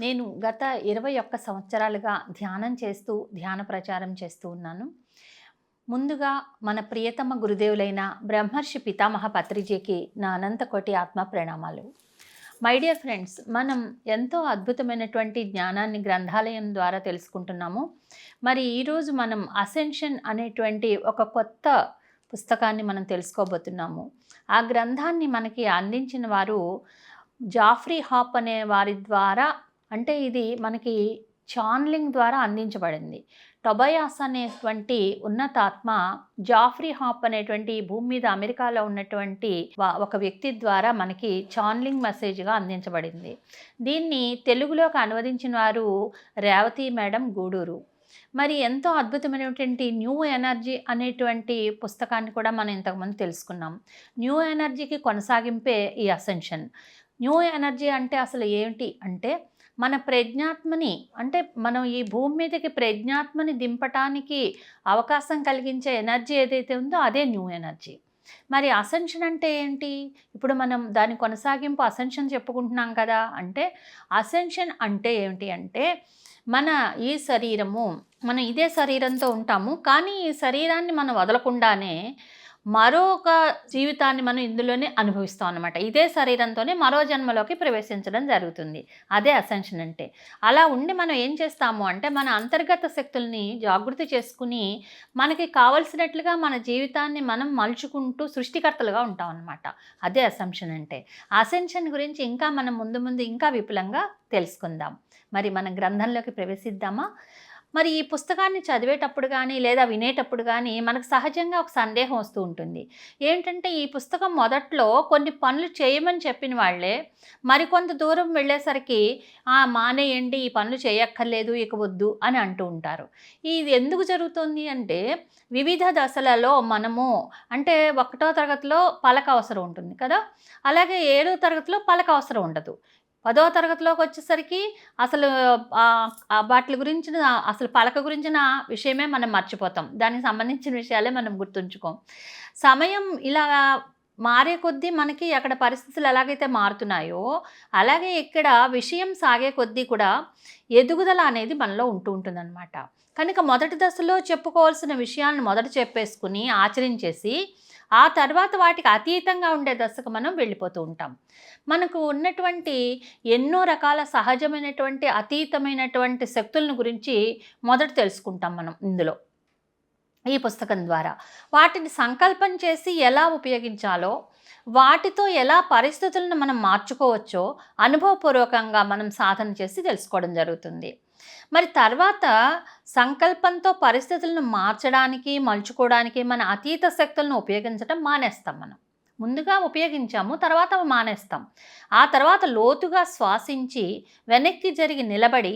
నేను గత ఇరవై ఒక్క సంవత్సరాలుగా ధ్యానం చేస్తూ ధ్యాన ప్రచారం చేస్తూ ఉన్నాను. ముందుగా మన ప్రియతమ గురుదేవులైన బ్రహ్మర్షి పితామహ పత్రిజీకి నా అనంతకోటి ఆత్మ ప్రణామాలు. మై డియర్ ఫ్రెండ్స్ మనం ఎంతో అద్భుతమైనటువంటి జ్ఞానాన్ని గ్రంథాలయం ద్వారా తెలుసుకుంటున్నాము. మరి ఈరోజు మనం అసెన్షన్ అనేటువంటి ఒక కొత్త పుస్తకాన్ని మనం తెలుసుకోబోతున్నాము. ఆ గ్రంథాన్ని మనకి అందించిన వారు జాఫ్రీ హాప్ అనే వారి ద్వారా అంటే ఇది మనకి చాన్లింగ్ ద్వారా అందించబడింది. టొబయాస్ అనేటువంటి ఉన్నతాత్మ జాఫ్రీ హాప్ అనేటువంటి భూమి మీద అమెరికాలో ఉన్నటువంటి ఒక వ్యక్తి ద్వారా మనకి చాన్లింగ్ మెసేజ్గా అందించబడింది. దీన్ని తెలుగులోకి అనువదించిన వారు రేవతి మేడం గూడూరు. మరి ఎంతో అద్భుతమైనటువంటి న్యూ ఎనర్జీ అనేటువంటి పుస్తకాన్ని కూడా మనం ఇంతకుముందు తెలుసుకున్నాం. న్యూ ఎనర్జీకి కొనసాగింపే ఈ అసెన్షన్. న్యూ ఎనర్జీ అంటే అసలు ఏంటి అంటే మన ప్రజ్ఞాత్మని అంటే మనం ఈ భూమి మీదకి ప్రజ్ఞాత్మని దింపటానికి అవకాశం కలిగించే ఎనర్జీ ఏదైతే ఉందో అదే న్యూ ఎనర్జీ. మరి అసెన్షన్ అంటే ఏంటి? ఇప్పుడు మనం దాని కొనసాగింపు అసెన్షన్ చెప్పుకుంటున్నాం కదా అంటే అసెన్షన్ అంటే ఏంటి అంటే మన ఈ శరీరము మనం ఇదే శరీరంతో ఉంటాము కానీ ఈ శరీరాన్ని మనం వదలకుండానే మరొక జీవితాన్ని మనం ఇందులోనే అనుభవిస్తాం అనమాట ఇదే శరీరంతోనే మరో జన్మలోకి ప్రవేశించడం జరుగుతుంది. అదే అసెన్షన్ అంటే. అలా ఉండి మనం ఏం చేస్తాము అంటే మన అంతర్గత శక్తుల్ని జాగృతి చేసుకుని మనకి కావలసినట్లుగా మన జీవితాన్ని మనం మలుచుకుంటూ సృష్టికర్తలుగా ఉంటాం అనమాట అదే అసెన్షన్ అంటే. అసెన్షన్ గురించి ఇంకా మనం ముందు ముందు ఇంకా విపులంగా తెలుసుకుందాం. మరి మన గ్రంథంలోకి ప్రవేశిద్దామా? మరి ఈ పుస్తకాన్ని చదివేటప్పుడు కానీ లేదా వినేటప్పుడు కానీ మనకు సహజంగా ఒక సందేహం వస్తూ ఉంటుంది. ఏంటంటే ఈ పుస్తకం మొదట్లో కొన్ని పనులు చేయమని చెప్పిన వాళ్ళే మరికొంత దూరం వెళ్ళేసరికి "ఆ, మానేయండి ఈ పనులు చేయక్కర్లేదు ఇక వద్దు అని అంటూ ఉంటారు. ఇది ఎందుకు జరుగుతుంది అంటే వివిధ దశలలో మనము అంటే ఒకటో తరగతిలో పలక అవసరం ఉంటుంది కదా? అలాగే ఏడో తరగతిలో పలక అవసరం ఉండదు. పదో తరగతిలోకి వచ్చేసరికి అసలు వాటి గురించిన అసలు పలక గురించిన విషయమే మనం మర్చిపోతాం. దానికి సంబంధించిన విషయాలే మనం గుర్తుంచుకోం. సమయం ఇలా మారే కొద్దీ మనకి అక్కడ పరిస్థితులు ఎలాగైతే మారుతున్నాయో అలాగే ఇక్కడ విషయం సాగే కొద్దీ కూడా ఎదుగుదల అనేది మనలో ఉంటూ ఉంటుందన్నమాట. కనుక మొదటి దశలో చెప్పుకోవాల్సిన విషయాలను మొదట చెప్పేసుకుని ఆచరించేసి ఆ తర్వాత వాటికి అతీతంగా ఉండే దశకు మనం వెళ్ళిపోతూ ఉంటాం. మనకు ఉన్నటువంటి ఎన్నో రకాల సహజమైనటువంటి అతీతమైనటువంటి శక్తులను గురించి మొదట తెలుసుకుంటాం మనం ఇందులో. ఈ పుస్తకం ద్వారా వాటిని సంకల్పం చేసి ఎలా ఉపయోగించాలో వాటితో ఎలా పరిస్థితులను మనం మార్చుకోవచ్చో అనుభవపూర్వకంగా మనం సాధన చేసి తెలుసుకోవడం జరుగుతుంది. మరి తర్వాత సంకల్పంతో పరిస్థితులను మార్చడానికి మలుచుకోవడానికి మన అతీత శక్తులను ఉపయోగించడం మానేస్తాం మనం. ముందుగా ఉపయోగించాము తర్వాత అవి మానేస్తాం. ఆ తర్వాత లోతుగా శ్వాసించి వెనక్కి జరిగి నిలబడి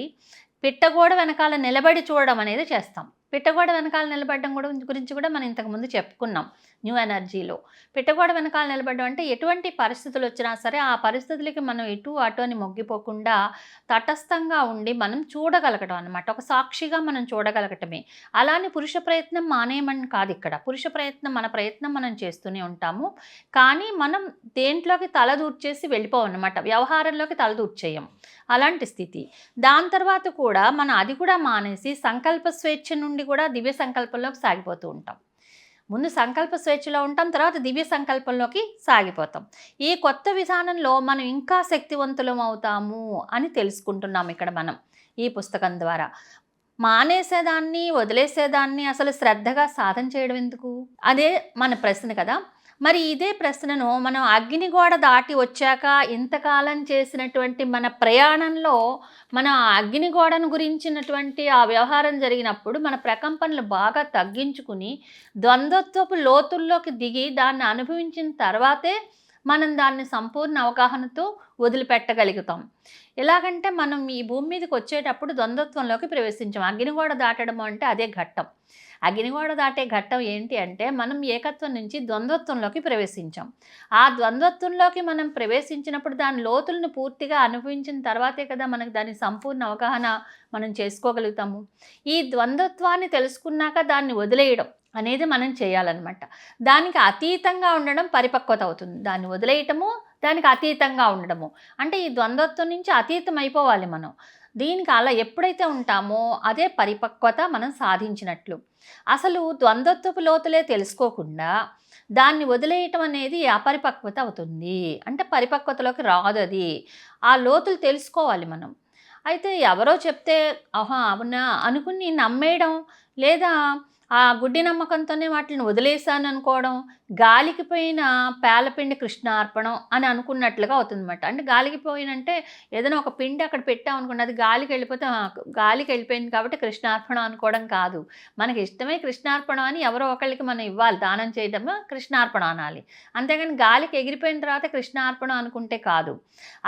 పిట్టగోడ వెనకాల నిలబడి చూడడం అనేది చేస్తాం. పిట్టగోడ వెనకాల నిలబడడం కూడా గురించి కూడా మనం ఇంతకుముందు చెప్పుకున్నాం న్యూ ఎనర్జీలో. పిట్టగోడ వెనకాల నిలబడడం అంటే ఎటువంటి పరిస్థితులు వచ్చినా సరే ఆ పరిస్థితులకి మనం ఎటు అటు అని మొగ్గిపోకుండా తటస్థంగా ఉండి మనం చూడగలగడం అనమాట ఒక సాక్షిగా మనం చూడగలగటమే. అలానే పురుష ప్రయత్నం మానేయమని కాదు ఇక్కడ. పురుష ప్రయత్నం మన ప్రయత్నం మనం చేస్తూనే ఉంటాము. కానీ మనం దేంట్లోకి తల దూర్చేసి వెళ్ళిపోవం అనమాట వ్యవహారంలోకి తల దూర్చేయం. అలాంటి స్థితి. దాని తర్వాత కూడా మనం అది కూడా మానేసి సంకల్ప స్వేచ్ఛ నుండి కూడా దివ్య సంకల్పంలోకి సాగిపోతూ ఉంటాం. ముందు సంకల్ప స్వేచ్ఛలో ఉంటాం తర్వాత దివ్య సంకల్పంలోకి సాగిపోతాం. ఈ కొత్త విధానంలో మనం ఇంకా శక్తివంతులం అవుతాము అని తెలుసుకుంటున్నాం ఇక్కడ మనం ఈ పుస్తకం ద్వారా. మానేసేదాన్ని వదిలేసేదాన్ని అసలు శ్రద్ధగా సాధన చేయడం ఎందుకు? అదే మన ప్రశ్న కదా. మరి ఇదే ప్రశ్నను మనం అగ్నిగోడ దాటి వచ్చాక ఇంతకాలం చేసినటువంటి మన ప్రయాణంలో మన అగ్నిగోడను గురించినటువంటి ఆ వ్యవహారం జరిగినప్పుడు మన ప్రకంపనలు బాగా తగ్గించుకుని ద్వంద్వత్వపు లోతుల్లోకి దిగి దాన్ని అనుభవించిన తర్వాతే మనం దాన్ని సంపూర్ణ అవగాహనతో వదిలిపెట్టగలుగుతాం. ఎలాగంటే మనం ఈ భూమి మీదకి వచ్చేటప్పుడు ద్వంద్వత్వంలోకి ప్రవేశించాం. అగ్నిగోడ దాటడం అంటే అదే ఘట్టం. అగ్నిగోడ దాటే ఘట్టం ఏంటి అంటే మనం ఏకత్వం నుంచి ద్వంద్వత్వంలోకి ప్రవేశించాం. ఆ ద్వంద్వత్వంలోకి మనం ప్రవేశించినప్పుడు దాని లోతులను పూర్తిగా అనుభవించిన తర్వాతే కదా మనకు దాని సంపూర్ణ అవగాహన మనం చేసుకోగలుగుతాము. ఈ ద్వంద్వత్వాన్ని తెలుసుకున్నాక దాన్ని వదిలేయడం అనేది మనం చేయాలన్నమాట. దానికి అతీతంగా ఉండడం పరిపక్వత అవుతుంది. దాన్ని వదిలేయటము దానికి అతీతంగా ఉండడము. అంటే ఈ ద్వంద్వత్వం నుంచి అతీతం అయిపోవాలి మనం. దీనికి అలా ఎప్పుడైతే ఉంటామో అదే పరిపక్వత మనం సాధించినట్లు. అసలు ద్వంద్వత్వపు లోతులే తెలుసుకోకుండా దాన్ని వదిలేయటం అనేది అపరిపక్వత అవుతుంది. అంటే పరిపక్వతలోకి రాదు అది. ఆ లోతులు తెలుసుకోవాలి మనం. అయితే ఎవరో చెప్తే ఆహా అవునా? అనుకుని నమ్మేయడం లేదా ఆ గుడ్డి నమ్మకంతోనే వాటిని వదిలేశాను అనుకోవడం గాలికి పోయిన పేలపిండి కృష్ణార్పణం అని అనుకున్నట్లుగా అవుతుందన్నమాట. అంటే గాలికి పోయినంటే ఏదైనా ఒక పిండి అక్కడ పెట్టాం అనుకోండి అది గాలికి వెళ్ళిపోతే గాలికి వెళ్ళిపోయింది కాబట్టి కృష్ణార్పణం అనుకోవడం కాదు. మనకి ఇష్టమే కృష్ణార్పణం అని ఎవరో ఒకళ్ళకి మనం ఇవ్వాలి దానం చేయడం కృష్ణార్పణం అనాలి. అంతేగాని గాలికి ఎగిరిపోయిన తర్వాత కృష్ణార్పణం అనుకుంటే కాదు.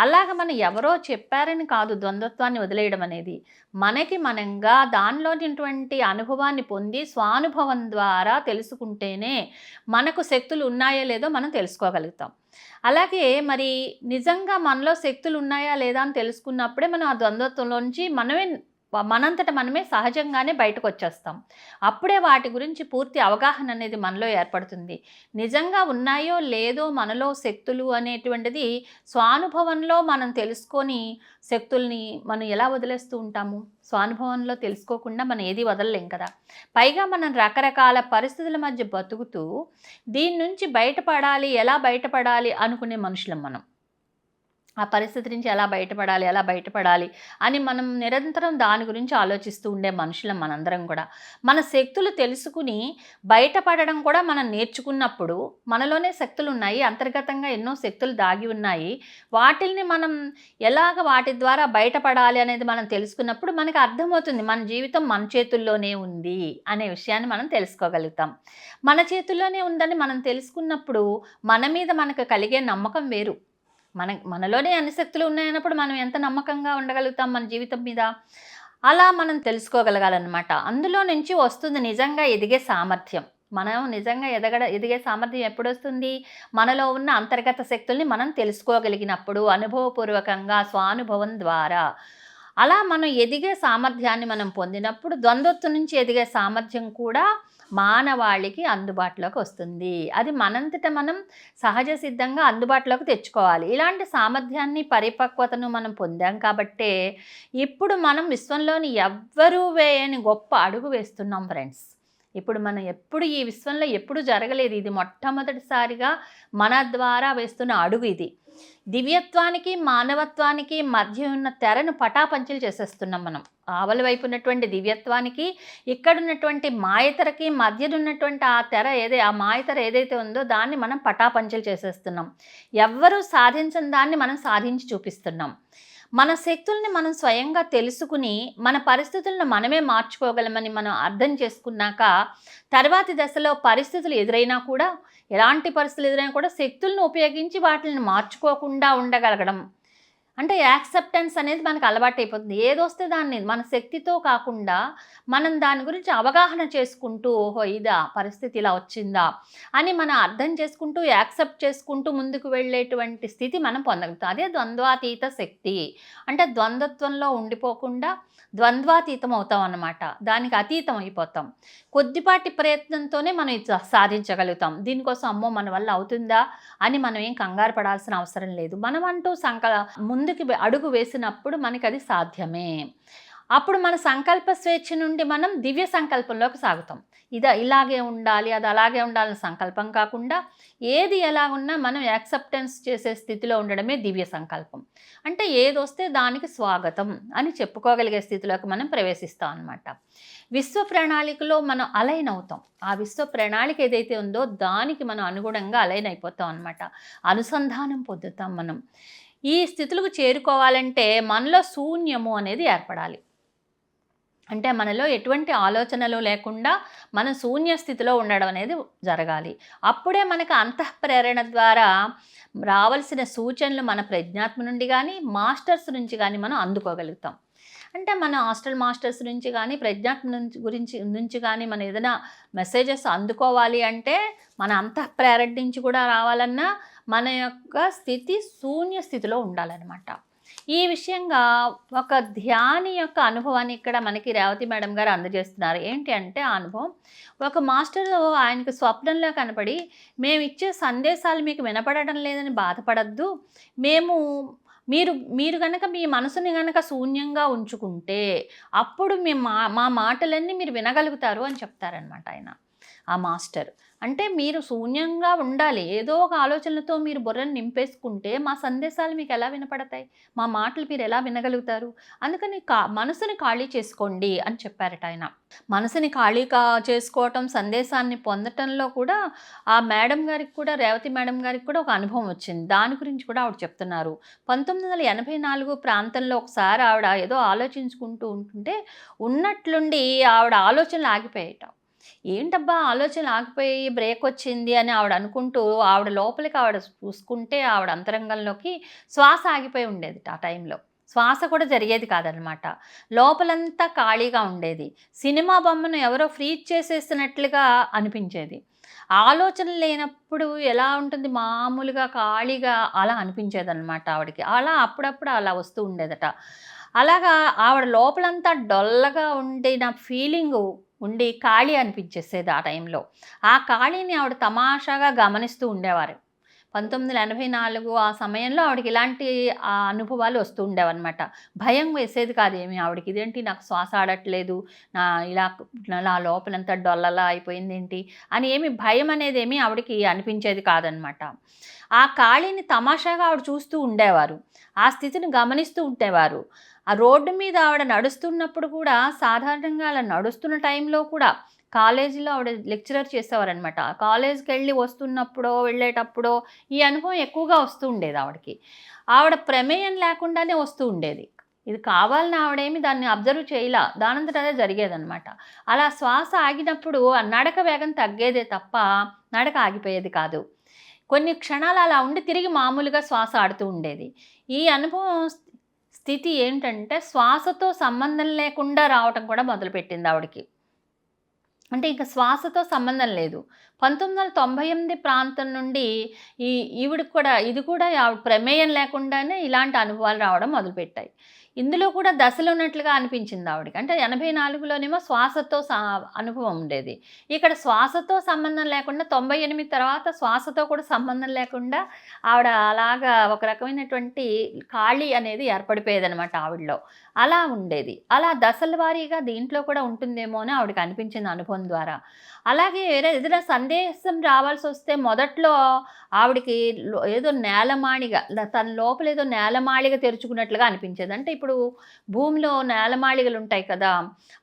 అలాగ మనం ఎవరో చెప్పారని కాదు ద్వంద్వత్వాన్ని వదిలేయడం అనేది. మనకి మనంగా దానిలోనిటువంటి అనుభవాన్ని పొంది స్వానుభవం ద్వారా తెలుసుకుంటేనే మనకు శక్తులు ఉన్నాయో లేదో మనం తెలుసుకోగలుగుతాం. అలాగే మరి నిజంగా మనలో శక్తులు ఉన్నాయా లేదా అని తెలుసుకున్నప్పుడే మనం ఆ ద్వంద్వత్వంలోంచి మనమే మనంతట మనమే సహజంగానే బయటకు వచ్చేస్తాం అప్పుడే వాటి గురించి పూర్తి అవగాహన అనేది మనలో ఏర్పడుతుంది. నిజంగా ఉన్నాయో లేదో మనలో శక్తులు అనేటువంటిది స్వానుభవంలో మనం తెలుసుకొని శక్తుల్ని మనం ఎలా వదిలేస్తూ ఉంటాము? స్వానుభవంలో తెలుసుకోకుండా మనం ఏది వదలలేం కదా. పైగా మనం రకరకాల పరిస్థితుల మధ్య బతుకుతూ దీని నుంచి బయటపడాలి ఎలా బయటపడాలి అనుకునే మనుషులం మనం. ఆ పరిస్థితి నుంచి ఎలా బయటపడాలి ఎలా బయటపడాలి అని మనం నిరంతరం దాని గురించి ఆలోచిస్తూ ఉండే మనుషులం మనందరం కూడా. మన శక్తులు తెలుసుకుని బయటపడడం కూడా మనం నేర్చుకున్నప్పుడు మనలోనే శక్తులు ఉన్నాయి అంతర్గతంగా ఎన్నో శక్తులు దాగి ఉన్నాయి. వాటిల్ని మనం ఎలాగ వాటి ద్వారా బయటపడాలి అనేది మనం తెలుసుకున్నప్పుడు మనకు అర్థమవుతుంది మన జీవితం మన చేతుల్లోనే ఉంది అనే విషయాన్ని మనం తెలుసుకోగలుగుతాం. మన చేతుల్లోనే ఉందని మనం తెలుసుకున్నప్పుడు మన మీద మనకు కలిగే నమ్మకం వేరు. మన మనలోనే అన్ని శక్తులు ఉన్నాయన్నప్పుడు మనం ఎంత నమ్మకంగా ఉండగలుగుతాం మన జీవితం మీద? అలా మనం తెలుసుకోగలగాలన్నమాట. అందులో నుంచి వస్తుంది నిజంగా ఎదిగే సామర్థ్యం. మనం నిజంగా ఎదగడ ఎదిగే సామర్థ్యం ఎప్పుడు వస్తుంది మనలో ఉన్న అంతర్గత శక్తుల్ని మనం తెలుసుకోగలిగినప్పుడు అనుభవపూర్వకంగా స్వానుభవం ద్వారా. అలా మనం ఎదిగే సామర్థ్యాన్ని మనం పొందినప్పుడు ద్వంద్వత్వం నుంచి ఎదిగే సామర్థ్యం కూడా మానవాళికి అందుబాటులోకి వస్తుంది. అది మనంతట మనం సహజ సిద్ధంగా అందుబాటులోకి తెచ్చుకోవాలి. ఇలాంటి సామర్థ్యాన్ని పరిపక్వతను మనం పొందాం కాబట్టే ఇప్పుడు మనం విశ్వంలోని ఎవ్వరూ వేయని గొప్ప అడుగు వేస్తున్నాం ఫ్రెండ్స్. ఇప్పుడు మనం ఎప్పుడు ఈ విశ్వంలో ఎప్పుడు జరగలేదు. ఇది మొట్టమొదటిసారిగా మన ద్వారా వేస్తున్న అడుగు ఇది. దివ్యత్వానికి మానవత్వానికి మధ్య ఉన్న తెరను పటాపంచలు చేసేస్తున్నాం మనం. ఆవల వైపు ఉన్నటువంటి దివ్యత్వానికి ఇక్కడ ఉన్నటువంటి మాయతరకి మధ్యన ఉన్నటువంటి ఆ తెర ఏదే ఆ మాయతెర ఏదైతే ఉందో దాన్ని మనం పటాపంచలు చేసేస్తున్నాం. ఎవ్వరూ సాధించని దాన్ని మనం సాధించి చూపిస్తున్నాం. మన శక్తుల్ని మనం స్వయంగా తెలుసుకుని మన పరిస్థితులను మనమే మార్చుకోగలమని మనం అర్థం చేసుకున్నాక తర్వాతి దశలో పరిస్థితులు ఎదురైనా కూడా ఎలాంటి పరిస్థితులు ఎదురైనా కూడా శక్తులను ఉపయోగించి వాటిని మార్చుకోకుండా ఉండగలగడం. అంటే యాక్సెప్టెన్స్ అనేది మనకు అలవాటు అయిపోతుంది. ఏదొస్తే దాన్ని మన శక్తితో కాకుండా మనం దాని గురించి అవగాహన చేసుకుంటూ ఓహో ఇదా పరిస్థితి ఇలా వచ్చిందా అని మనం అర్థం చేసుకుంటూ యాక్సెప్ట్ చేసుకుంటూ ముందుకు వెళ్ళేటువంటి స్థితి మనం పొందగలుగుతాం. అదే ద్వంద్వాతీత శక్తి. అంటే ద్వంద్వత్వంలో ఉండిపోకుండా ద్వంద్వాతీతం అవుతాం అన్నమాట. దానికి అతీతం అయిపోతాం. కొద్దిపాటి ప్రయత్నంతోనే మనం ఇది సాధించగలుగుతాం. దీనికోసం అమ్మో మన వల్ల అవుతుందా అని మనం ఏం కంగారు పడాల్సిన అవసరం లేదు. మనం అంటూ సంకల ముందుకి అడుగు వేసినప్పుడు మనకి అది సాధ్యమే. అప్పుడు మన సంకల్ప స్వేచ్ఛ నుండి మనం దివ్య సంకల్పంలోకి సాగుతాం. ఇది ఇలాగే ఉండాలి అది అలాగే ఉండాలని సంకల్పం కాకుండా ఏది ఎలా ఉన్నా మనం యాక్సెప్టెన్స్ చేసే స్థితిలో ఉండడమే దివ్య సంకల్పం. అంటే ఏది వస్తే దానికి స్వాగతం అని చెప్పుకోగలిగే స్థితిలోకి మనం ప్రవేశిస్తాం అనమాట విశ్వ ప్రణాళికలో మనం అలైన్ అవుతాం. ఆ విశ్వ ప్రణాళిక ఏదైతే ఉందో దానికి మనం అనుగుణంగా అలైన్ అయిపోతాం అనమాట అనుసంధానం పొందుతాం మనం. ఈ స్థితులకు చేరుకోవాలంటే మనలో శూన్యము అనేది ఏర్పడాలి. అంటే మనలో ఎటువంటి ఆలోచనలు లేకుండా మనం శూన్య స్థితిలో ఉండడం అనేది జరగాలి. అప్పుడే మనకు అంతఃప్రేరణ ద్వారా రావాల్సిన సూచనలు మన ప్రజ్ఞాత్మ నుండి కానీ మాస్టర్స్ నుంచి కానీ మనం అందుకోగలుగుతాం. అంటే మన హాస్టల్ మాస్టర్స్ నుంచి కానీ ప్రజ్ఞాత్మ నుంచి గురించి నుంచి కానీ మనం ఏదైనా మెసేజెస్ అందుకోవాలి అంటే మన అంతఃప్రేరణ నుంచి కూడా రావాలన్నా మన యొక్క స్థితి శూన్య స్థితిలో ఉండాలన్నమాట. ఈ విషయంగా ఒక ధ్యాని యొక్క అనుభవాన్ని ఇక్కడ మనకి రేవతి మేడం గారు అందజేస్తున్నారు. ఏంటి అంటే ఆ అనుభవం ఒక మాస్టర్ ఆయనకు స్వప్నంలో కనపడి మేము ఇచ్చే సందేశాలు మీకు వినపడటం లేదని బాధపడద్దు. మేము మీరు మీరు కనుక మీ మనసుని కనుక శూన్యంగా ఉంచుకుంటే అప్పుడు మీ మా మా మాటలన్నీ మీరు వినగలుగుతారు అని చెప్తారనమాట ఆయన ఆ మాస్టర్. అంటే మీరు శూన్యంగా ఉండాలి. ఏదో ఒక ఆలోచనలతో మీరు బుర్రను నింపేసుకుంటే మా సందేశాలు మీకు ఎలా వినపడతాయి? మా మాటలు మీరు ఎలా వినగలుగుతారు? అందుకని కా మనసుని ఖాళీ చేసుకోండి అని చెప్పారట ఆయన. మనసుని ఖాళీ కా చేసుకోవటం సందేశాన్ని పొందటంలో కూడా ఆ మేడం గారికి కూడా రేవతి మేడం గారికి కూడా ఒక అనుభవం వచ్చింది. దాని గురించి కూడా ఆవిడ చెప్తున్నారు. పంతొమ్మిది వందల ఎనభై నాలుగు ప్రాంతంలో ఒకసారి ఆవిడ ఏదో ఆలోచించుకుంటూ ఉంటుంటే ఉన్నట్లుండి ఆవిడ ఆలోచనలు ఆగిపోయేటం ఏంటబ్బా ఆలోచన ఆగిపోయి బ్రేక్ వచ్చింది అని ఆవిడ అనుకుంటూ ఆవిడ లోపలికి ఆవిడ చూసుకుంటే ఆవిడ అంతరంగంలోకి శ్వాస ఆగిపోయి ఉండేది ఆ టైంలో శ్వాస కూడా జరిగేది కాదనమాట లోపలంతా ఖాళీగా ఉండేది. సినిమా బొమ్మను ఎవరో ఫ్రీజ్ చేసేసినట్లుగా అనిపించేది. ఆలోచన లేనప్పుడు ఎలా ఉంటుంది? మామూలుగా ఖాళీగా అలా అనిపించేది అనమాట ఆవిడకి. అలా అప్పుడప్పుడు అలా వస్తూ ఉండేదట. అలాగా ఆవిడ లోపలంతా డొల్లగా ఉండిన ఫీలింగు ఉండి ఖాళీ అనిపించేసేది ఆ టైంలో. ఆ ఖాళీని ఆవిడ తమాషాగా గమనిస్తూ ఉండేవారు. పంతొమ్మిది వందల ఎనభై నాలుగు ఆ సమయంలో ఆవిడకి ఇలాంటి ఆ అనుభవాలు వస్తూ ఉండేవన్నమాట. భయం వేసేది కాదు ఏమి ఆవిడకి. ఇదేంటి నాకు శ్వాస ఆడట్లేదు నా ఇలా నా లోపలంతా డొల్లలా అయిపోయింది ఏంటి అని ఏమి భయం అనేది ఏమి ఆవిడకి అనిపించేది కాదనమాట ఆ ఖాళీని తమాషాగా ఆవిడ చూస్తూ ఉండేవారు. ఆ స్థితిని గమనిస్తూ ఉండేవారు. ఆ రోడ్డు మీద ఆవిడ నడుస్తున్నప్పుడు కూడా సాధారణంగా అలా నడుస్తున్న టైంలో కూడా కాలేజీలో ఆవిడ లెక్చరర్ చేసేవారనమాట కాలేజ్కి వెళ్ళి వస్తున్నప్పుడో వెళ్ళేటప్పుడో ఈ అనుభవం ఎక్కువగా వస్తూ ఉండేది ఆవిడకి. ఆవిడ ప్రమేయం లేకుండానే వస్తూ ఉండేది. ఇది కావాలని ఆవిడేమి దాన్ని అబ్జర్వ్ చేయలా. దానంతట అదే జరిగేదనమాట అలా శ్వాస ఆగినప్పుడు ఆ నడక వేగం తగ్గేదే తప్ప నడక ఆగిపోయేది కాదు. కొన్ని క్షణాలు అలా ఉండి తిరిగి మామూలుగా శ్వాస ఆడుతూ ఉండేది. ఈ అనుభవం స్థితి ఏంటంటే శ్వాసతో సంబంధం లేకుండా రావటం కూడా మొదలుపెట్టింది ఆవిడకి. అంటే ఇంకా శ్వాసతో సంబంధం లేదు. పంతొమ్మిది వందల తొంభై ఎనిమిది ప్రాంతం నుండి ఈ ఈవిడ కూడా ఇది కూడా ప్రమేయం లేకుండానే ఇలాంటి అనుభవాలు రావడం మొదలుపెట్టాయి. ఇందులో కూడా దశలు ఉన్నట్లుగా అనిపించింది ఆవిడకి. అంటే ఎనభై నాలుగులోనేమో శ్వాసతో సా అనుభవం ఉండేది. ఇక్కడ శ్వాసతో సంబంధం లేకుండా తొంభై ఎనిమిది తర్వాత శ్వాసతో కూడా సంబంధం లేకుండా ఆవిడ అలాగా ఒక రకమైనటువంటి ఖాళీ అనేది ఏర్పడిపోయేది అనమాట ఆవిడలో. అలా ఉండేది. అలా దశల వారీగా దీంట్లో కూడా ఉంటుందేమో అని ఆవిడకి అనిపించింది అనుభవం ద్వారా. అలాగే వేరే ఏదైనా సందేశం రావాల్సి వస్తే మొదట్లో ఆవిడకి ఏదో నేలమాళిగా తన లోపల ఏదో నేలమాళిగా తెరుచుకున్నట్లుగా అనిపించేది. అంటే ఇప్పుడు భూమిలో నేలమాళిగలు ఉంటాయి కదా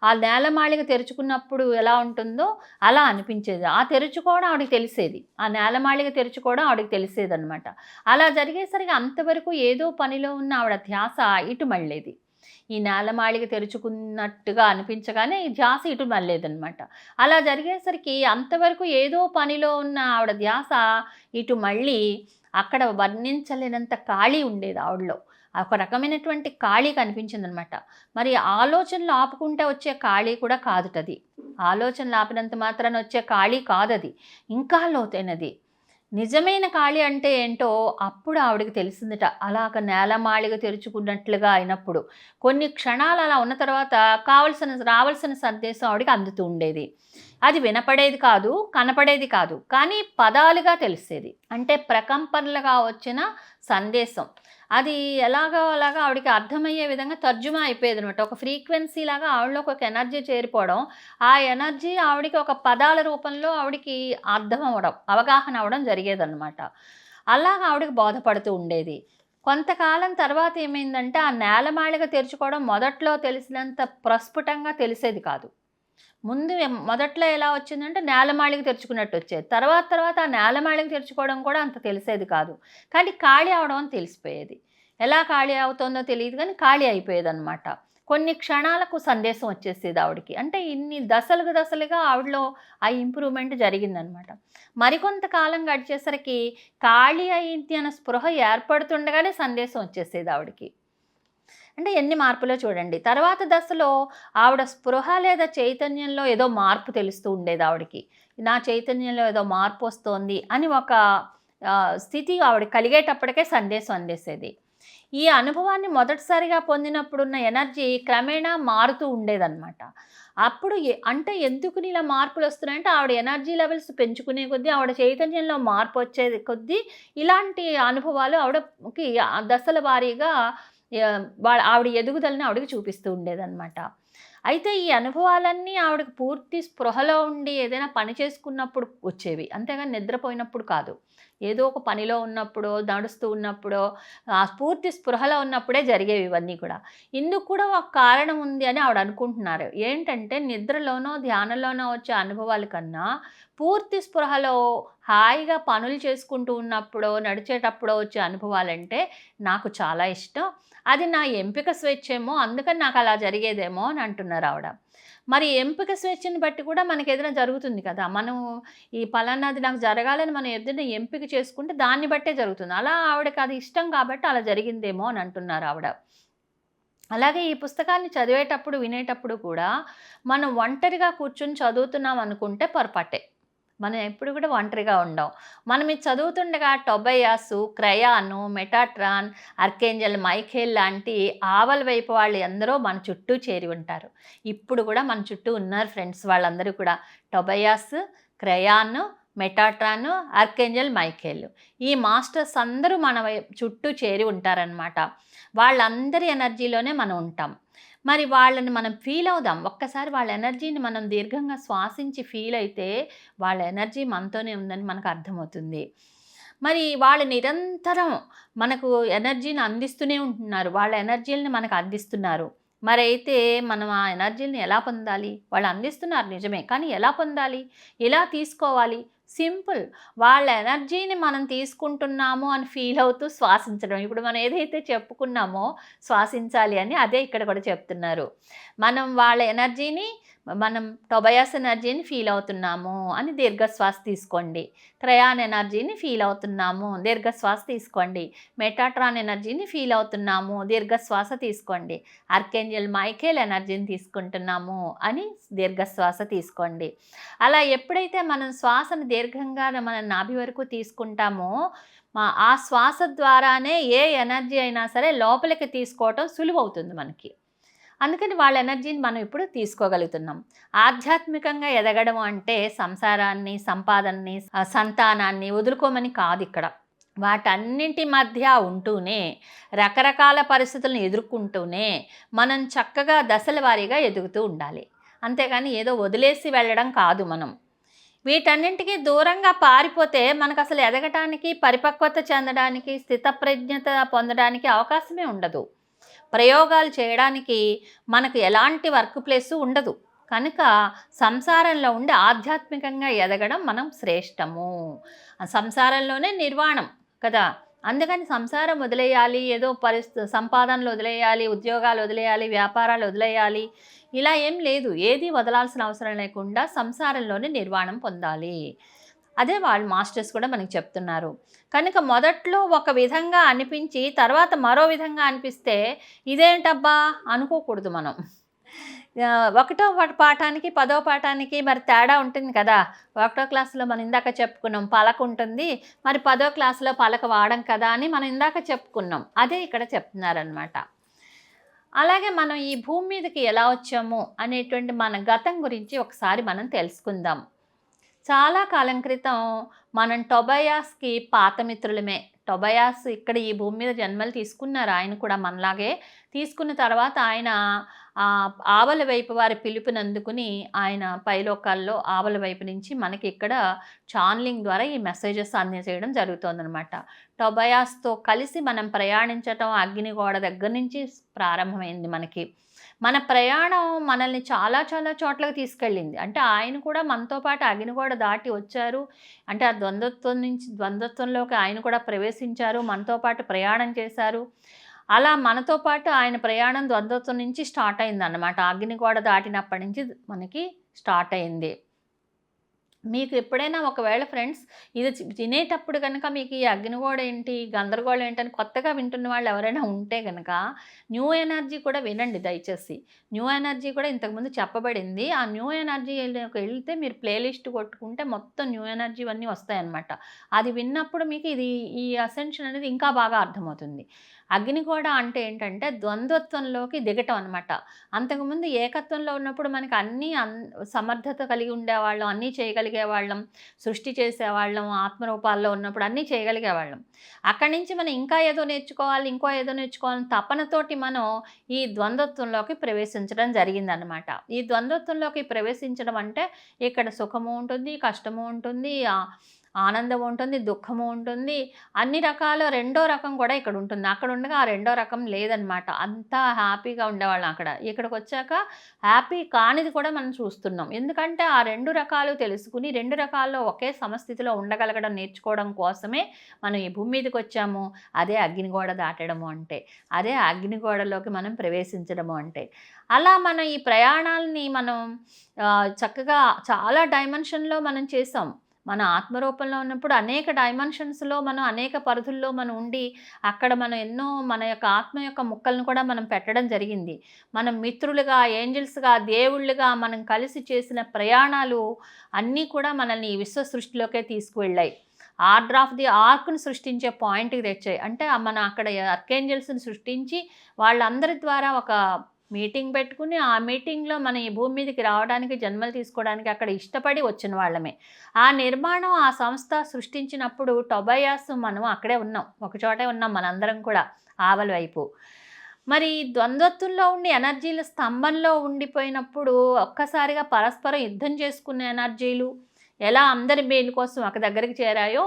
ఆ నేలమాళిగ తెరుచుకున్నప్పుడు ఎలా ఉంటుందో అలా అనిపించేది. ఆ తెరుచుకోవడం ఆవిడకి తెలిసేది. ఆ నేలమాళిగ తెరుచుకోవడం ఆవిడకి తెలిసేది అనమాట అలా జరిగేసరికి అంతవరకు ఏదో పనిలో ఉన్న ఆవిడ ధ్యాస ఇటు మళ్ళేది. ఈ నేలమాళిక తెరుచుకున్నట్టుగా అనిపించగానే ధ్యాస ఇటు మళ్ళేదనమాట అలా జరిగేసరికి అంతవరకు ఏదో పనిలో ఉన్న ఆవిడ ధ్యాస ఇటు మళ్ళీ అక్కడ వర్ణించలేనంత ఖాళీ ఉండేది ఆవిడలో. ఒక రకమైనటువంటి ఖాళీ కనిపించిందనమాట మరి ఆలోచనలు ఆపుకుంటే వచ్చే ఖాళీ కూడా కాదుటది. ఆలోచనలు ఆపినంత మాత్రాన వచ్చే ఖాళీ కాదది. ఇంకా లోతైనది. నిజమైన ఖాళీ అంటే ఏంటో అప్పుడు ఆవిడకి తెలిసిందట. అలాగ నేలమాళిగ తెరుచుకున్నట్లుగా అయినప్పుడు. కొన్ని క్షణాలు అలా ఉన్న తర్వాత కావలసిన రావాల్సిన సందేశం ఆవిడకి అందుతూ ఉండేది. అది వినపడేది కాదు కనపడేది కాదు. కానీ పదాలుగా తెలిసేది. అంటే ప్రకంపనలుగా వచ్చిన సందేశం. అది ఎలాగో అలాగా ఆవిడకి అర్థమయ్యే విధంగా తర్జుమా అయిపోయేది అనమాట ఒక ఫ్రీక్వెన్సీ లాగా ఆవిడలోకి ఒక ఎనర్జీ చేరిపోవడం ఆ ఎనర్జీ ఆవిడకి ఒక పదాల రూపంలో ఆవిడకి అర్థం అవ్వడం అవగాహన అవ్వడం జరిగేదన్నమాట. అలాగా ఆవిడకి బోధపడుతూ ఉండేది. కొంతకాలం తర్వాత ఏమైందంటే ఆ నేలమాళిక తెరుచుకోవడం మొదట్లో తెలిసినంత ప్రస్ఫుటంగా తెలిసేది కాదు. ముందు మొదట్లో ఎలా వచ్చిందంటే నేలమాళిక తెరుచుకున్నట్టు వచ్చేది. తర్వాత తర్వాత ఆ నేలమాళిక తెరుచుకోవడం కూడా అంత తెలిసేది కాదు. కానీ ఖాళీ అవడం అని తెలిసిపోయేది. ఎలా ఖాళీ అవుతుందో తెలియదు కానీ ఖాళీ అయిపోయేది అనమాట కొన్ని క్షణాలకు సందేశం వచ్చేసేది ఆవిడకి. అంటే ఇన్ని దశలుగా దశలుగా ఆవిడలో ఆ ఇంప్రూవ్మెంట్ జరిగిందనమాట మరికొంతకాలం గడిచేసరికి ఖాళీ అయింది అన్న స్పృహ ఏర్పడుతుండగానే సందేశం వచ్చేసేది ఆవిడకి. అంటే ఎన్ని మార్పులో చూడండి. తర్వాత దశలో ఆవిడ స్పృహ లేదా చైతన్యంలో ఏదో మార్పు తెలుస్తూ ఉండేది ఆవిడకి. నా చైతన్యంలో ఏదో మార్పు వస్తోంది అని ఒక స్థితి ఆవిడ కలిగేటప్పటికే సందేశం అందేసేది. ఈ అనుభవాన్ని మొదటిసారిగా పొందినప్పుడున్న ఎనర్జీ క్రమేణా మారుతూ ఉండేదన్నమాట. అప్పుడు అంటే ఎందుకు ఇలా మార్పులు వస్తున్నాయంటే ఆవిడ ఎనర్జీ లెవెల్స్ పెంచుకునే కొద్దీ ఆవిడ చైతన్యంలో మార్పు వచ్చేది కొద్దీ ఇలాంటి అనుభవాలు ఆవిడకి ఆ దశల వారీగా వాళ్ళ ఆవిడ ఎదుగుదలని ఆవిడకి చూపిస్తూ ఉండేదన్నమాట. అయితే ఈ అనుభవాలన్నీ ఆవిడకి పూర్తి స్పృహలో ఉండి ఏదైనా పని చేసుకున్నప్పుడు వచ్చేవి. అంతేగాని నిద్రపోయినప్పుడు కాదు. ఏదో ఒక పనిలో ఉన్నప్పుడో నడుస్తూ ఉన్నప్పుడో ఆ స్ఫూర్తి స్పృహలో ఉన్నప్పుడే జరిగేవి ఇవన్నీ కూడా. ఇందుకు కూడా ఒక కారణం ఉంది అని ఆవిడ అనుకుంటున్నారు. ఏంటంటే నిద్రలోనో ధ్యానంలోనో వచ్చే అనుభవాల కన్నా పూర్తి స్పృహలో హాయిగా పనులు చేసుకుంటూ ఉన్నప్పుడో నడిచేటప్పుడో వచ్చే అనుభవాలంటే నాకు చాలా ఇష్టం. అది నా ఎంపిక స్వేచ్ఛేమో అందుకని నాకు అలా జరిగేదేమో అని అంటున్నారు ఆవిడ. మరి ఎంపిక స్వేచ్ఛని బట్టి కూడా మనకి ఏదైనా జరుగుతుంది కదా. మనం ఈ పలానాది నాకు జరగాలని మనం ఏదైనా ఎంపిక చేసుకుంటే దాన్ని బట్టే జరుగుతుంది. అలా ఆవిడకి అది ఇష్టం కాబట్టి అలా జరిగిందేమో అని అంటున్నారు ఆవిడ. అలాగే ఈ పుస్తకాన్ని చదివేటప్పుడు వినేటప్పుడు కూడా మనం ఒంటరిగా కూర్చుని చదువుతున్నాం అనుకుంటే పొరపాటే. మనం ఎప్పుడు కూడా ఒంటరిగా ఉండం. మనం ఇది చదువుతుండగా టొబయాసు క్రయాను మెటాట్రాన్ అర్కేంజల్ మైఖేల్ లాంటి ఆవల వైపు వాళ్ళు ఎందరో మన చుట్టూ చేరి ఉంటారు. ఇప్పుడు కూడా మన చుట్టూ ఉన్నారు ఫ్రెండ్స్ వాళ్ళందరూ కూడా. Tobias Kryon Metatron archangel Michael. ఈ మాస్టర్స్ అందరూ మన వై- చుట్టూ చేరి ఉంటారనమాట వాళ్ళందరి ఎనర్జీలోనే మనం ఉంటాం. మరి వాళ్ళని మనం ఫీల్ అవుదాం. ఒక్కసారి వాళ్ళ ఎనర్జీని మనం దీర్ఘంగా శ్వాసించి ఫీల్ అయితే వాళ్ళ ఎనర్జీ మనతోనే ఉందని మనకు అర్థమవుతుంది. మరి వాళ్ళు నిరంతరం మనకు ఎనర్జీని అందిస్తూనే ఉంటున్నారు. వాళ్ళ ఎనర్జీలని మనకు అందిస్తున్నారు. మరి అయితే మనం ఆ ఎనర్జీని ఎలా పొందాలి? వాళ్ళు అందిస్తున్నారు నిజమే. కానీ ఎలా పొందాలి? ఎలా తీసుకోవాలి? సింపుల్. వాళ్ళ ఎనర్జీని మనం తీసుకుంటున్నాము అని ఫీల్ అవుతూ శ్వాసించడం. ఇప్పుడు మనం ఏదైతే చెప్పుకున్నామో శ్వాసించాలి అని అదే ఇక్కడ కూడా చెప్తున్నారు. మనం వాళ్ళ ఎనర్జీని మనం టొబయాస్ ఎనర్జీని ఫీల్ అవుతున్నాము అని దీర్ఘశ్వాస తీసుకోండి. క్రయాన్ ఎనర్జీని ఫీల్ అవుతున్నాము దీర్ఘశ్వాస తీసుకోండి. మెటాట్రాన్ ఎనర్జీని ఫీల్ అవుతున్నాము దీర్ఘశ్వాస తీసుకోండి. ఆర్కేంజల్ మైకేల్ ఎనర్జీని తీసుకుంటున్నాము అని దీర్ఘశ్వాస తీసుకోండి. అలా ఎప్పుడైతే మనం శ్వాసను దీర్ఘంగా మన నాభి వరకు తీసుకుంటామో మా ఆ శ్వాస ద్వారానే ఏ ఎనర్జీ అయినా సరే లోపలికి తీసుకోవటం సులువవుతుంది మనకి. అందుకని వాళ్ళ ఎనర్జీని మనం ఇప్పుడు తీసుకోగలుగుతున్నాం. ఆధ్యాత్మికంగా ఎదగడం అంటే సంసారాన్ని సంపాదనని సంతానాన్ని వదులుకోమని కాదు ఇక్కడ. వాటన్నింటి మధ్య ఉంటూనే రకరకాల పరిస్థితులను ఎదుర్కొంటూనే మనం చక్కగా దశల వారీగా ఎదుగుతూ ఉండాలి. అంతేగాని ఏదో వదిలేసి వెళ్ళడం కాదు మనం. వీటన్నింటికి దూరంగా పారిపోతే మనకు అసలు ఎదగటానికి పరిపక్వత చెందడానికి స్థితప్రజ్ఞత పొందడానికి అవకాశమే ఉండదు. ప్రయోగాలు చేయడానికి మనకు ఎలాంటి వర్క్ ప్లేస్ ఉండదు. కనుక సంసారంలో ఉండి ఆధ్యాత్మికంగా ఎదగడం మనం శ్రేష్టము. సంసారంలోనే నిర్వాణం కదా. అందుకని సంసారం వదిలేయాలి ఏదో పరిస్థితి సంపాదనలు వదిలేయాలి ఉద్యోగాలు వదిలేయాలి వ్యాపారాలు వదిలేయాలి ఇలా ఏం లేదు. ఏది వదలాల్సిన అవసరం లేకుండా సంసారంలోనే నిర్వాణం పొందాలి. అదే వాళ్ళు మాస్టర్స్ కూడా మనకి చెప్తున్నారు. కనుక మొదట్లో ఒక విధంగా అనిపించి తర్వాత మరో విధంగా అనిపిస్తే ఇదేంటబ్బా? అనుకోకూడదు మనం. ఒకటో పాఠానికి పదో పాఠానికి మరి తేడా ఉంటుంది కదా. ఒకటో క్లాసులో మనం ఇందాక చెప్పుకున్నాం పలక ఉంటుంది. మరి పదో క్లాసులో పలక వాడం కదా అని మనం ఇందాక చెప్పుకున్నాం. అదే ఇక్కడ చెప్తున్నారనమాట అలాగే మనం ఈ భూమి మీదకి ఎలా వచ్చాము అనేటువంటి మన గతం గురించి ఒకసారి మనం తెలుసుకుందాం. చాలా కాలం క్రితం మనం టొబయాస్కి పాత మిత్రులమే. టొబయాస్ ఇక్కడ ఈ భూమి మీద జన్మలు తీసుకున్నారు. ఆయన కూడా మనలాగే తీసుకున్న తర్వాత ఆయన ఆవల వైపు వారి పిలుపునందుకుని ఆయన పైలోకాల్లో ఆవల వైపు నుంచి మనకి ఇక్కడ ఛానలింగ్ ద్వారా ఈ మెసేజెస్ అందజేయడం జరుగుతుందనమాట టొబయాస్తో కలిసి మనం ప్రయాణించటం అగ్నిగోడ దగ్గర నుంచి ప్రారంభమైంది మనకి. మన ప్రయాణం మనల్ని చాలా చాలా చోట్లకి తీసుకెళ్ళింది. అంటే ఆయన కూడా మనతో పాటు అగ్నిగోడ దాటి వచ్చారు. అంటే ఆ ద్వంద్వత్వం నుంచి ద్వంద్వత్వంలోకి ఆయన కూడా ప్రవేశించారు. మనతో పాటు ప్రయాణం చేశారు. అలా మనతో పాటు ఆయన ప్రయాణం ద్వంద్వత్వం నుంచి స్టార్ట్ అయింది అన్నమాట అగ్నిగోడ దాటినప్పటి నుంచి మనకి స్టార్ట్ అయింది. మీకు ఎప్పుడైనా ఒకవేళ ఫ్రెండ్స్ ఇది తినేటప్పుడు కనుక మీకు ఈ అగ్నిగోడ ఏంటి గందరగోళం ఏంటని కొత్తగా వింటున్న వాళ్ళు ఎవరైనా ఉంటే కనుక న్యూ ఎనర్జీ కూడా వినండి దయచేసి. న్యూ ఎనర్జీ కూడా ఇంతకుముందు చెప్పబడింది. ఆ న్యూ ఎనర్జీ వెళ్తే మీరు ప్లేలిస్ట్ కొట్టుకుంటే మొత్తం న్యూ ఎనర్జీ అన్నీ వస్తాయన్నమాట. అది విన్నప్పుడు మీకు ఇది ఈ అసెన్షన్ అనేది ఇంకా బాగా అర్థమవుతుంది. అగ్నిగోడ అంటే ఏంటంటే ద్వంద్వత్వంలోకి దిగటం అనమాట అంతకుముందు ఏకత్వంలో ఉన్నప్పుడు మనకి అన్నీ అన్ సమర్థత కలిగి ఉండేవాళ్ళం అన్నీ చేయగలిగేవాళ్ళం సృష్టి చేసేవాళ్ళం ఆత్మరూపాల్లో ఉన్నప్పుడు అన్నీ చేయగలిగేవాళ్ళం అక్కడి నుంచి మనం ఇంకా ఏదో నేర్చుకోవాలి ఇంకో ఏదో నేర్చుకోవాలని తపనతోటి మనం ఈ ద్వంద్వత్వంలోకి ప్రవేశించడం జరిగిందనమాట ఈ ద్వంద్వత్వంలోకి ప్రవేశించడం అంటే ఇక్కడ సుఖము ఉంటుంది కష్టము ఉంటుంది ఆనందం ఉంటుంది దుఃఖము ఉంటుంది. అన్ని రకాల రెండో రకం కూడా ఇక్కడ ఉంటుంది. అక్కడ ఉండగా ఆ రెండో రకం లేదనమాట. అంతా హ్యాపీగా ఉండేవాళ్ళం అక్కడ. ఇక్కడికి వచ్చాక హ్యాపీ కానిది కూడా మనం చూస్తున్నాం. ఎందుకంటే ఆ రెండు రకాలు తెలుసుకుని రెండు రకాల్లో ఒకే సమస్థితిలో ఉండగలగడం నేర్చుకోవడం కోసమే మనం ఈ భూమి మీదకి వచ్చాము. అదే అగ్నిగోడ దాటడము అంటే అదే అగ్నిగోడలోకి మనం ప్రవేశించడము అంటే. అలా మనం ఈ ప్రయాణాలని మనం చక్కగా చాలా డైమెన్షన్లో మనం చేసాం. మన ఆత్మరూపంలో ఉన్నప్పుడు అనేక డైమెన్షన్స్లో మనం అనేక పరిధుల్లో మనం ఉండి అక్కడ మనం ఎన్నో మన యొక్క ఆత్మ యొక్క ముక్కలను కూడా మనం పెట్టడం జరిగింది. మనం మిత్రులుగా ఏంజల్స్గా దేవుళ్ళుగా మనం కలిసి చేసిన ప్రయాణాలు అన్నీ కూడా మనల్ని ఈ విశ్వ సృష్టిలోకే తీసుకువెళ్ళాయి. ఆర్డర్ ఆఫ్ ది ఆర్క్ను సృష్టించే పాయింట్కి తెచ్చాయి. అంటే మన అక్కడ అర్కేంజల్స్ని సృష్టించి వాళ్ళందరి ద్వారా ఒక మీటింగ్ పెట్టుకుని ఆ మీటింగ్లో మన ఈ భూమి మీదకి రావడానికి జన్మలు తీసుకోవడానికి అక్కడ ఇష్టపడి వచ్చిన వాళ్ళమే. ఆ నిర్మాణం ఆ సంస్థ సృష్టించినప్పుడు టొబయాస్ మనం అక్కడే ఉన్నాం. ఒకచోటే ఉన్నాం మనందరం కూడా ఆవల వైపు. మరి ద్వంద్వత్వంలో ఉండి ఎనర్జీల స్తంభంలో ఉండిపోయినప్పుడు ఒక్కసారిగా పరస్పరం యుద్ధం చేసుకున్న ఎనర్జీలు ఎలా అందరి మేలు కోసం ఒక దగ్గరికి చేరాయో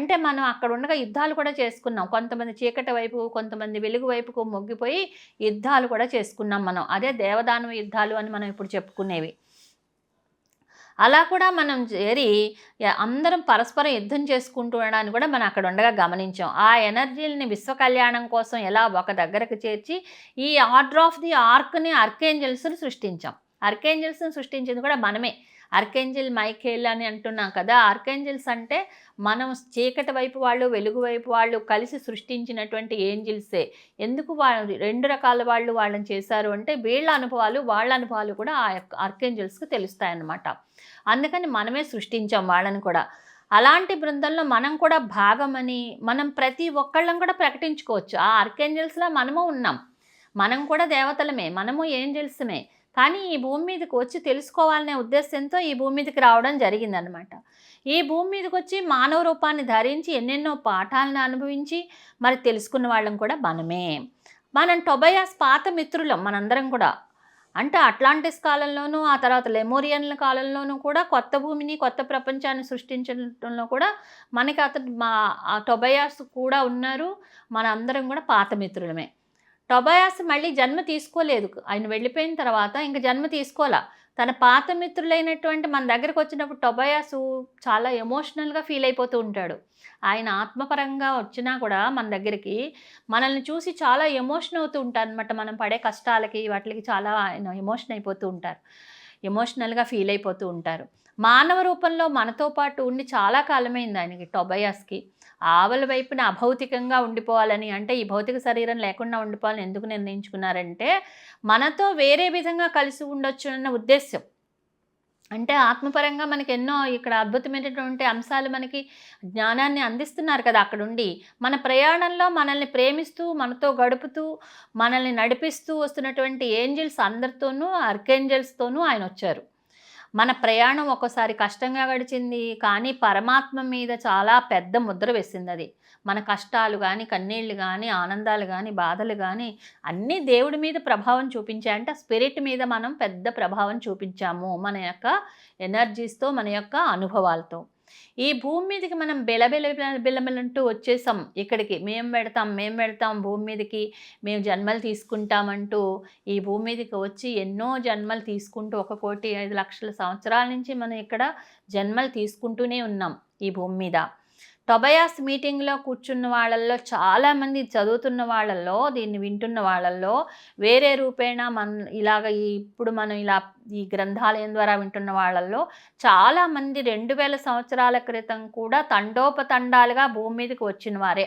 అంటే మనం అక్కడ ఉండగా యుద్ధాలు కూడా చేసుకున్నాం. కొంతమంది చీకటి వైపు కొంతమంది వెలుగు వైపుకు మొగ్గిపోయి యుద్ధాలు కూడా చేసుకున్నాం మనం. అదే దేవదానవ యుద్ధాలు అని మనం ఇప్పుడు చెప్పుకునేవి. అలా కూడా మనం చేరి అందరం పరస్పరం యుద్ధం చేసుకుంటూ ఉండడాన్ని కూడా మనం అక్కడ ఉండగా గమనించాం. ఆ ఎనర్జీలని విశ్వ కళ్యాణం కోసం ఎలా ఒక దగ్గరకు చేర్చి ఈ ఆర్డర్ ఆఫ్ ది ఆర్క్ని అర్కేంజల్స్ని సృష్టించాం. అర్కేంజల్స్ని సృష్టించింది కూడా మనమే. అర్కేంజల్ మైఖేల్ అని అంటున్నాం కదా. అర్కేంజల్స్ అంటే మనం చీకటి వైపు వాళ్ళు వెలుగు వైపు వాళ్ళు కలిసి సృష్టించినటువంటి ఏంజిల్సే. ఎందుకు వాళ్ళు రెండు రకాల వాళ్ళు వాళ్ళని చేశారు అంటే వీళ్ళ అనుభవాలు వాళ్ళ అనుభవాలు కూడా ఆ యొక్క తెలుస్తాయన్నమాట. అందుకని మనమే సృష్టించాం వాళ్ళని కూడా. అలాంటి బృందంలో మనం కూడా భాగమని మనం ప్రతి ఒక్కళ్ళం కూడా ప్రకటించుకోవచ్చు. ఆ అర్కేంజల్స్లో మనము ఉన్నాం. మనం కూడా దేవతలమే మనము ఏంజల్స్మే. కానీ ఈ భూమి మీదకి వచ్చి తెలుసుకోవాలనే ఉద్దేశంతో ఈ భూమి మీదకి రావడం జరిగిందనమాట ఈ భూమి మీదకి వచ్చి మానవ రూపాన్ని ధరించి ఎన్నెన్నో పాఠాలను అనుభవించి మరి తెలుసుకున్న వాళ్ళం కూడా మనమే. మనం టొబయాస్ పాత మిత్రులం మనందరం కూడా. అంటే అట్లాంటిస్ కాలంలోనూ ఆ తర్వాత లెమోరియన్ల కాలంలోనూ కూడా కొత్త భూమిని కొత్త ప్రపంచాన్ని సృష్టించడంలో కూడా మనకి అతను మా టొబయాస్ కూడా ఉన్నారు. మన అందరం కూడా పాత మిత్రులమే. టొబయాస్ మళ్ళీ జన్మ తీసుకోలేదు. ఆయన వెళ్ళిపోయిన తర్వాత ఇంక జన్మ తీసుకోవాలా తన పాత మిత్రులైనటువంటి మన దగ్గరకు వచ్చినప్పుడు టొబయాసు చాలా ఎమోషనల్గా ఫీల్ అయిపోతూ ఉంటాడు. ఆయన ఆత్మపరంగా వచ్చినా కూడా మన దగ్గరికి మనల్ని చూసి చాలా ఎమోషన్ అవుతూ ఉంటారు అనమాట మనం పడే కష్టాలకి వాటికి చాలా ఆయన ఎమోషన్ అయిపోతూ ఉంటారు. ఎమోషనల్గా ఫీల్ అయిపోతూ ఉంటారు. మానవ రూపంలో మనతో పాటు ఉండి చాలా కాలమైంది ఆయనకి టొబయాస్కి. ఆవల వైపున అభౌతికంగా ఉండిపోవాలని అంటే ఈ భౌతిక శరీరం లేకుండా ఉండిపోవాలని ఎందుకు నిర్ణయించుకున్నారంటే మనతో వేరే విధంగా కలిసి ఉండొచ్చు అన్న ఉద్దేశం అంటే ఆత్మపరంగా మనకి ఎన్నో ఇక్కడ అద్భుతమైనటువంటి అంశాలు మనకి జ్ఞానాన్ని అందిస్తున్నారు కదా అక్కడుండి. మన ప్రయాణంలో మనల్ని ప్రేమిస్తూ మనతో గడుపుతూ మనల్ని నడిపిస్తూ వస్తున్నటువంటి ఏంజల్స్ అందరితోనూ అర్కేంజల్స్తోనూ ఆయన వచ్చారు. మన ప్రయాణం ఒకసారి కష్టంగా గడిచింది కానీ పరమాత్మ మీద చాలా పెద్ద ముద్ర వేసింది అది మన కష్టాలు కానీ కన్నీళ్ళు కానీ ఆనందాలు కానీ బాధలు కానీ అన్నీ దేవుడి మీద ప్రభావం చూపించాయి. అంటే స్పిరిట్ మీద మనం పెద్ద ప్రభావం చూపించాము మన యొక్క ఎనర్జీస్తో మన యొక్క అనుభవాలతో. ఈ భూమి మీదకి మనం బెలబెల బెలబెలంటూ వచ్చేసాం ఇక్కడికి. మేము పెడతాం మేము పెడతాం భూమి మీదకి. మేము జన్మలు తీసుకుంటామంటూ ఈ భూమి మీదకి వచ్చి ఎన్నో జన్మలు తీసుకుంటూ ఒక కోటి ఐదు లక్షల సంవత్సరాల నుంచి మనం ఇక్కడ జన్మలు తీసుకుంటూనే ఉన్నాం ఈ భూమి మీద. టొబయాస్ మీటింగ్లో కూర్చున్న వాళ్ళల్లో చాలామంది చదువుతున్న వాళ్ళల్లో దీన్ని వింటున్న వాళ్ళల్లో వేరే రూపేణ మన ఇలాగ ఇప్పుడు మనం ఇలా ఈ గ్రంథాలయం ద్వారా వింటున్న వాళ్ళల్లో చాలామంది రెండు వేల సంవత్సరాల క్రితం కూడా తండోపతండాలుగా భూమి మీదకి వచ్చిన వారే.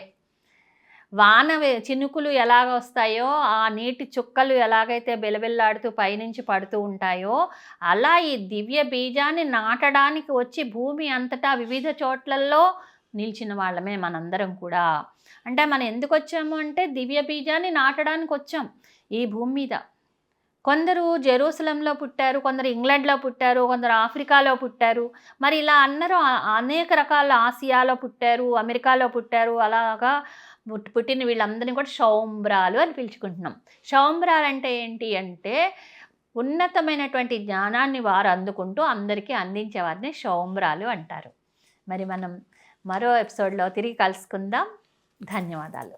వాన చినుకులు ఎలాగ వస్తాయో ఆ నీటి చుక్కలు ఎలాగైతే బెలబెల్లాడుతూ పైనుంచి పడుతూ ఉంటాయో అలా ఈ దివ్య బీజాన్ని నాటడానికి వచ్చి భూమి అంతటా వివిధ చోట్లలో నిలిచిన వాళ్ళమే మనందరం కూడా. అంటే మనం ఎందుకు వచ్చాము అంటే దివ్య బీజాన్ని నాటడానికి వచ్చాం ఈ భూమి మీద. కొందరు జెరూసలంలో పుట్టారు కొందరు ఇంగ్లాండ్లో పుట్టారు కొందరు ఆఫ్రికాలో పుట్టారు. మరి ఇలా అందరూ అనేక రకాల ఆసియాలో పుట్టారు అమెరికాలో పుట్టారు అలాగా పుట్టి పుట్టిన వీళ్ళందరినీ కూడా షౌంబ్రాలు అని పిలుచుకుంటున్నాం. షౌంబ్రాలు అంటే ఏంటి అంటే ఉన్నతమైనటువంటి జ్ఞానాన్ని వారు అందుకుంటూ అందరికీ అందించే వారిని షౌంబ్రాలు అంటారు. మరి మనం మరో ఎపిసోడ్లో తిరిగి కలుసుకుందాం. ధన్యవాదాలు.